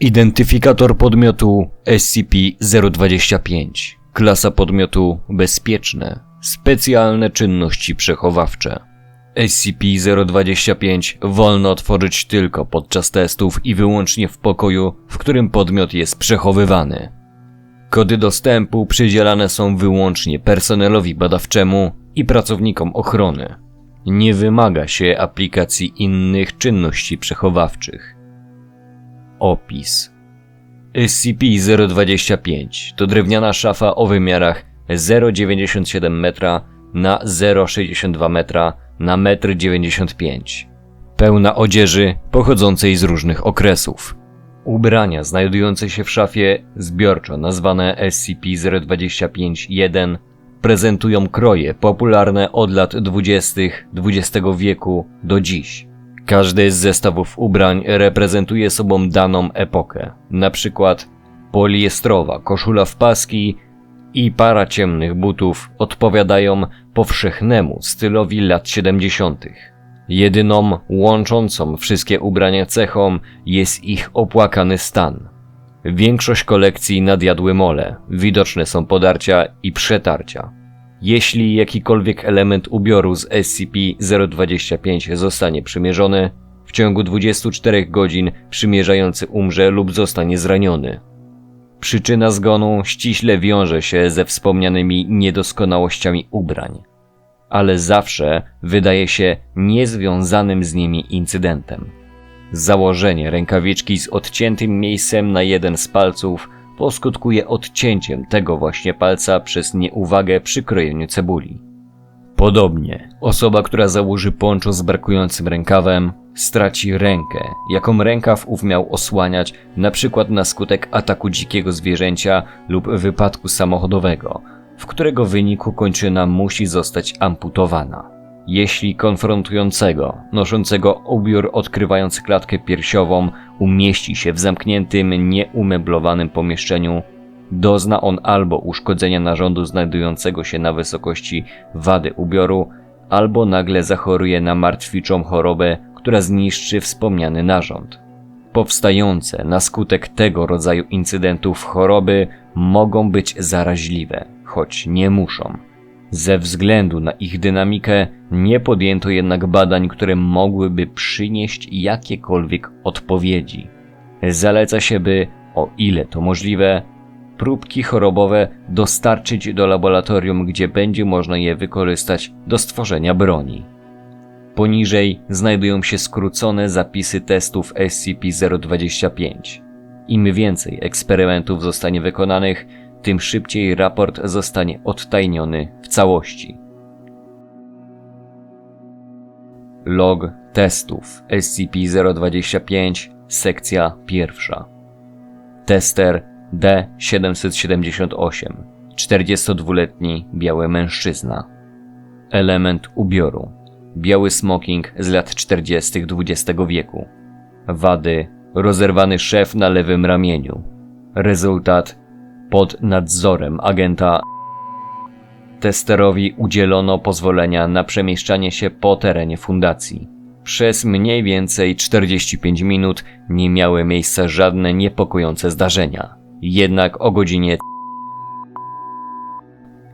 Identyfikator podmiotu SCP-025. Klasa podmiotu bezpieczne. Specjalne czynności przechowawcze. SCP-025 wolno otworzyć tylko podczas testów i wyłącznie w pokoju, w którym podmiot jest przechowywany. Kody dostępu przydzielane są wyłącznie personelowi badawczemu i pracownikom ochrony. Nie wymaga się aplikacji innych czynności przechowawczych. Opis SCP-025 to drewniana szafa o wymiarach 0,97 metra na 0,62 metra na 1,95 m. Pełna odzieży pochodzącej z różnych okresów. Ubrania znajdujące się w szafie zbiorczo nazwane SCP-025-1 prezentują kroje popularne od lat 20. XX wieku do dziś. Każdy z zestawów ubrań reprezentuje sobą daną epokę. Na przykład poliestrowa koszula w paski i para ciemnych butów odpowiadają powszechnemu stylowi lat 70. Jedyną łączącą wszystkie ubrania cechą jest ich opłakany stan. Większość kolekcji nadjadły mole, widoczne są podarcia i przetarcia. Jeśli jakikolwiek element ubioru z SCP-025 zostanie przymierzony, w ciągu 24 godzin przymierzający umrze lub zostanie zraniony. Przyczyna zgonu ściśle wiąże się ze wspomnianymi niedoskonałościami ubrań, ale zawsze wydaje się niezwiązanym z nimi incydentem. Założenie rękawiczki z odciętym miejscem na jeden z palców poskutkuje odcięciem tego właśnie palca przez nieuwagę przy krojeniu cebuli. Podobnie, osoba, która założy ponczo z brakującym rękawem, straci rękę, jaką rękaw ów miał osłaniać, na przykład na skutek ataku dzikiego zwierzęcia lub wypadku samochodowego, w którego wyniku kończyna musi zostać amputowana. Jeśli konfrontującego, noszącego ubiór odkrywający klatkę piersiową, umieści się w zamkniętym, nieumeblowanym pomieszczeniu, dozna on albo uszkodzenia narządu znajdującego się na wysokości wady ubioru, albo nagle zachoruje na martwiczą chorobę, która zniszczy wspomniany narząd. Powstające na skutek tego rodzaju incydentów choroby mogą być zaraźliwe, choć nie muszą. Ze względu na ich dynamikę nie podjęto jednak badań, które mogłyby przynieść jakiekolwiek odpowiedzi. Zaleca się, by, o ile to możliwe, próbki chorobowe dostarczyć do laboratorium, gdzie będzie można je wykorzystać do stworzenia broni. Poniżej znajdują się skrócone zapisy testów SCP-025. Im więcej eksperymentów zostanie wykonanych, tym szybciej raport zostanie odtajniony w całości. Log testów SCP-025, sekcja pierwsza. Tester D-778, 42-letni biały mężczyzna. Element ubioru. Biały smoking z lat 40. XX wieku. Wady. Rozerwany szef na lewym ramieniu. Rezultat pod nadzorem agenta Testerowi udzielono pozwolenia na przemieszczanie się po terenie fundacji. Przez mniej więcej 45 minut nie miały miejsca żadne niepokojące zdarzenia. Jednak o godzinie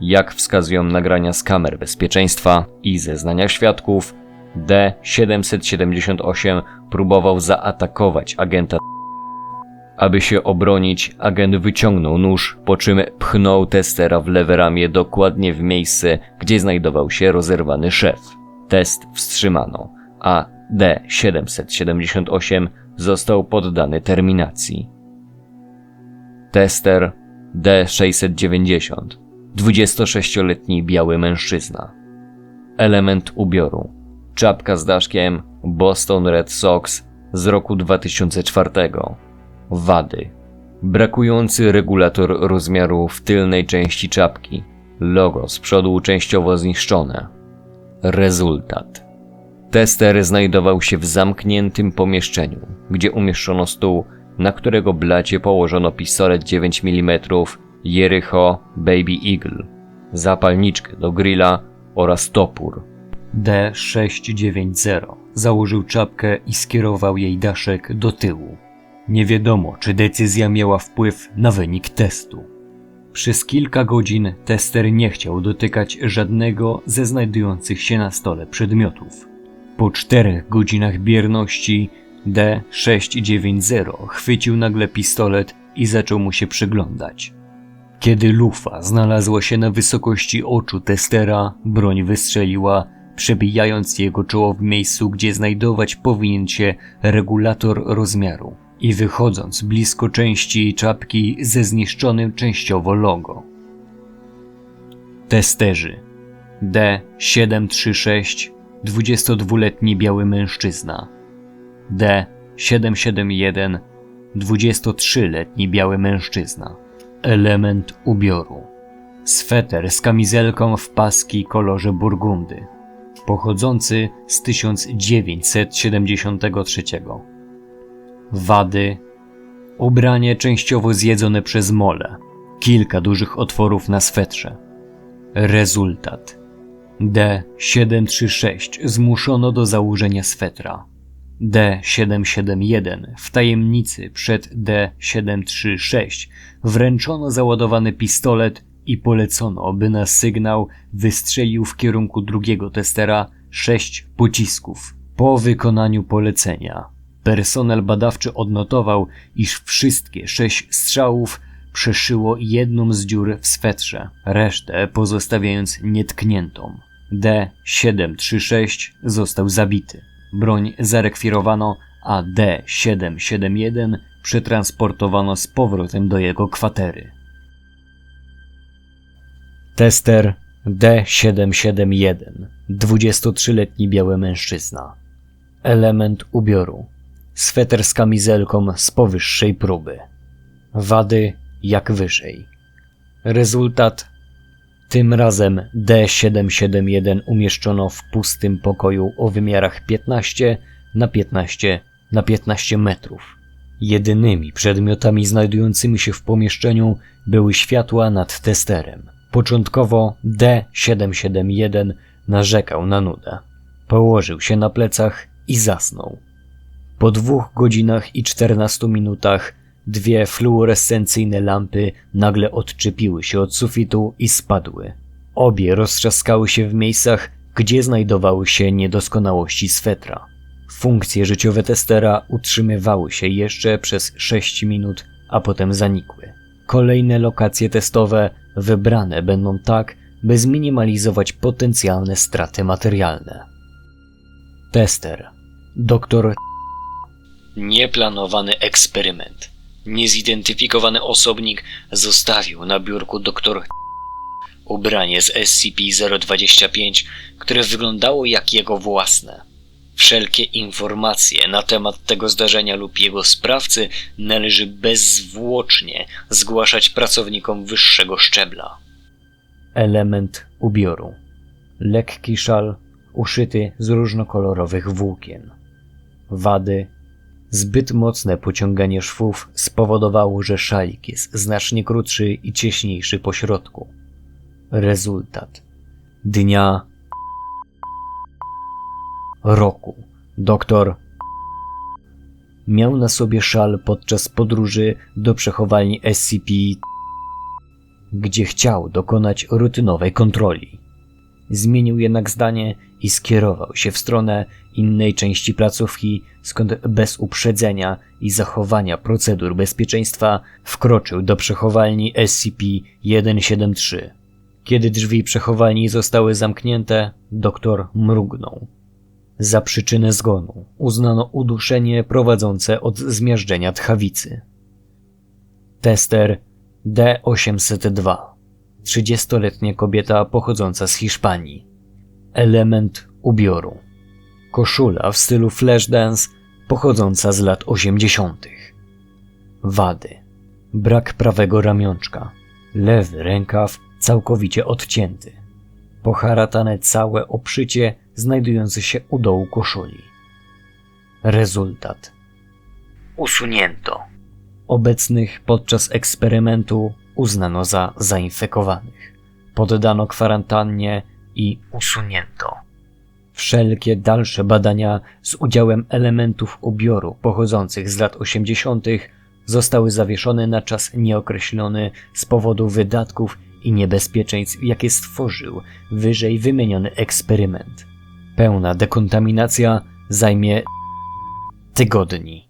jak wskazują nagrania z kamer bezpieczeństwa i zeznania świadków, D-778 próbował zaatakować agenta aby się obronić, agent wyciągnął nóż, po czym pchnął testera w lewe ramię dokładnie w miejsce, gdzie znajdował się rozerwany szef. Test wstrzymano, a D-778 został poddany terminacji. Tester D-690 26-letni biały mężczyzna. Element ubioru. Czapka z daszkiem Boston Red Sox z roku 2004 Wady. Brakujący regulator rozmiaru w tylnej części czapki. Logo z przodu częściowo zniszczone. Rezultat. Tester znajdował się w zamkniętym pomieszczeniu, gdzie umieszczono stół, na którego blacie położono pistolet 9 mm Jericho Baby Eagle, zapalniczkę do grilla oraz topór. D690 założył czapkę i skierował jej daszek do tyłu. Nie wiadomo, czy decyzja miała wpływ na wynik testu. Przez kilka godzin tester nie chciał dotykać żadnego ze znajdujących się na stole przedmiotów. Po czterech godzinach bierności D690 chwycił nagle pistolet i zaczął mu się przyglądać. Kiedy lufa znalazła się na wysokości oczu testera, broń wystrzeliła, przebijając jego czoło w miejscu, gdzie znajdować powinien się regulator rozmiaru. I wychodząc blisko części czapki ze zniszczonym częściowo logo. Testerzy. D736 22-letni biały mężczyzna. D771 23-letni biały mężczyzna Element ubioru Sweter z kamizelką w paski kolorze burgundy pochodzący z 1973 Wady. Ubranie częściowo zjedzone przez mole. Kilka dużych otworów na swetrze. Rezultat. D736 zmuszono do założenia swetra. D771 w tajemnicy przed D736 wręczono załadowany pistolet i polecono, by na sygnał wystrzelił w kierunku drugiego testera sześć pocisków. Po wykonaniu polecenia Personel badawczy odnotował, iż wszystkie sześć strzałów przeszyło jedną z dziur w swetrze, resztę pozostawiając nietkniętą. D736 został zabity. Broń zarekwirowano, a D771 przetransportowano z powrotem do jego kwatery. Tester D771 23-letni biały mężczyzna. Element ubioru Sweter z kamizelką z powyższej próby. Wady jak wyżej. Rezultat tym razem D771 umieszczono w pustym pokoju o wymiarach 15 na 15 na 15 metrów. Jedynymi przedmiotami znajdującymi się w pomieszczeniu były światła nad testerem. Początkowo D771 narzekał na nudę. Położył się na plecach i zasnął. Po dwóch godzinach i czternastu minutach dwie fluorescencyjne lampy nagle odczepiły się od sufitu i spadły. Obie roztrzaskały się w miejscach, gdzie znajdowały się niedoskonałości swetra. Funkcje życiowe testera utrzymywały się jeszcze przez 6 minut, a potem zanikły. Kolejne lokacje testowe wybrane będą tak, by zminimalizować potencjalne straty materialne. Tester. Doktor Nieplanowany eksperyment. Niezidentyfikowany osobnik zostawił na biurku doktor ubranie z SCP-025, które wyglądało jak jego własne. Wszelkie informacje na temat tego zdarzenia lub jego sprawcy należy bezzwłocznie zgłaszać pracownikom wyższego szczebla. Element ubioru. Lekki szal uszyty z różnokolorowych włókien. Wady Zbyt mocne pociąganie szwów spowodowało, że szalik jest znacznie krótszy i cieśniejszy po środku. Rezultat. Dnia roku. Doktor miał na sobie szal podczas podróży do przechowalni SCP, gdzie chciał dokonać rutynowej kontroli. Zmienił jednak zdanie i skierował się w stronę innej części placówki, skąd bez uprzedzenia i zachowania procedur bezpieczeństwa wkroczył do przechowalni SCP-173. Kiedy drzwi przechowalni zostały zamknięte, doktor mrugnął. Za przyczynę zgonu uznano uduszenie prowadzące od zmiażdżenia tchawicy. Tester D802 30-letnia kobieta pochodząca z Hiszpanii. Element ubioru. Koszula w stylu flashdance pochodząca z lat 80. Wady. Brak prawego ramionczka. Lewy rękaw całkowicie odcięty. Poharatane całe oprzycie znajdujące się u dołu koszuli. Rezultat. Usunięto. obecnych podczas eksperymentu uznano za zainfekowanych. Poddano kwarantannie i usunięto. Wszelkie dalsze badania z udziałem elementów ubioru pochodzących z lat 80. zostały zawieszone na czas nieokreślony z powodu wydatków i niebezpieczeństw, jakie stworzył wyżej wymieniony eksperyment. Pełna dekontaminacja zajmie tygodni.